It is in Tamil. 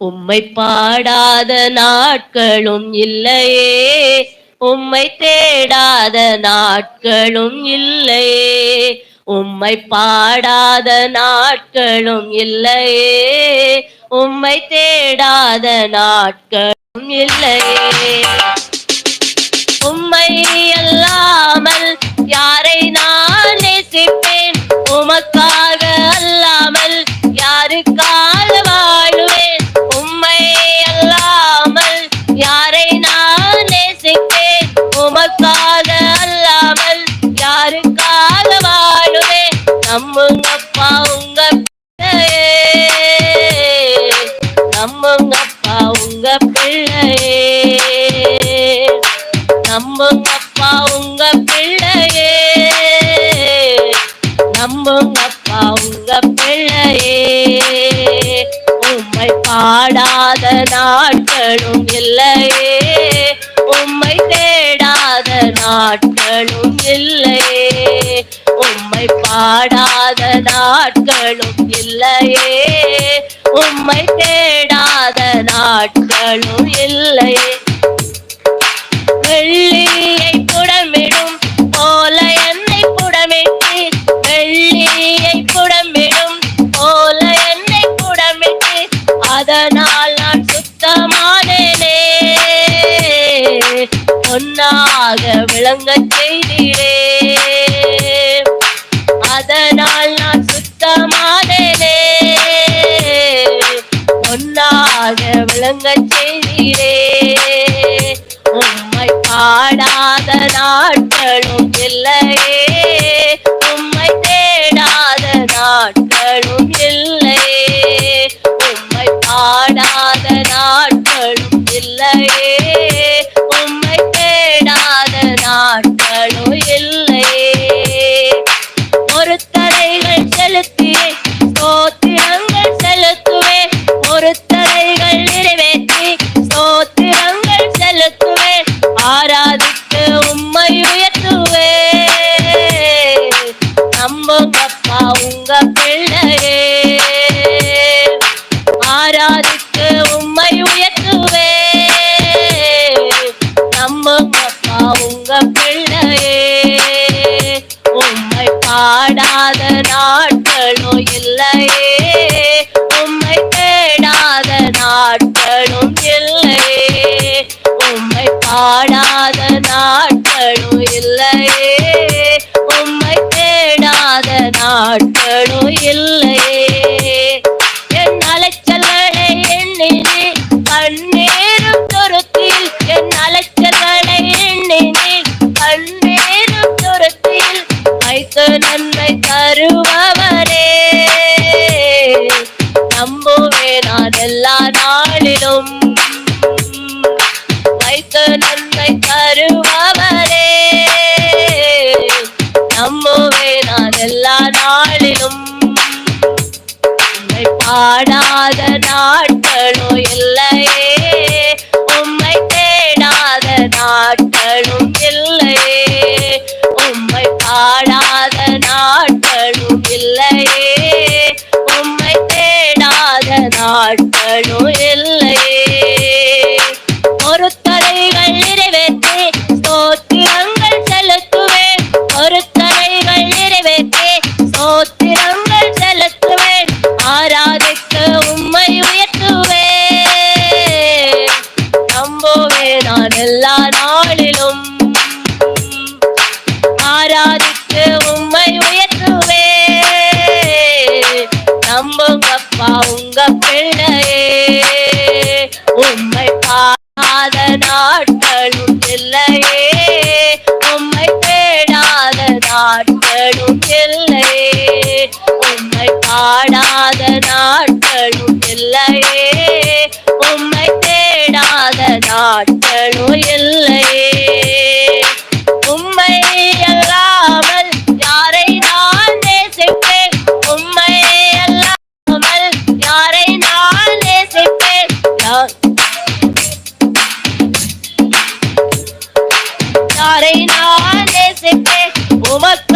உம்மை பாடாத நாட்களும் இல்லையே. உம்மை தேடாத நாட்களும் இல்லையே. உம்மை பாடாத நாட்களும் இல்லையே. உம்மை தேடாத நாட்களும் இல்லையே. நம்முங்கப்பா உங்க பிள்ளையே. நம்முங்கப்பா உங்க பிள்ளையே. உங்க பிள்ளையே. உங்க பிள்ளையே. உம்மை பாடாத நாட்களும் இல்லையே. உம்மை தேடாத நாட்களும் நாட்களும் இல்லையே. உம்மை தேடாத நாட்களும் இல்லையே. வெள்ளியை புடமிடும் போல என்னை புடமிட்டு வெள்ளியை புடமிடும் போல என்னை புடமிட்டு அதனால் நான் சுத்தமானேனே. பொன்னாக விளங்க செய்தீரே. பொன்னாக விளங்க செய்தீரே. உம்மை பாடாத நாட்களும் இல்லையே. உம்மை தேடாத நாட்களும் இல்லையே. உம்மை பாடாத நாட்களும் இல்லையே. உம்மை தேடாத நாட்களும் பாடாத நாட்களும் இல்லையே. உம்மை தேடாத நாட்களும் இல்லையே. உம்மை பாடாத நாட்களும் தேடாத இல்லையே. ஒரு தலைகள் நிறைவேற்றி சோத்திரங்கள் செலுத்துவேன் ஒரு தலைகள் நிறைவேற்றி சோத்திரங்கள் செலுத்துவேன் ஆராதிக்க உம்மை உயர்த்துவேன் நம்புவே நான் எல்லா நாளிலும் உங்க யாரை நான் நேசிப்பேன். உமக்கு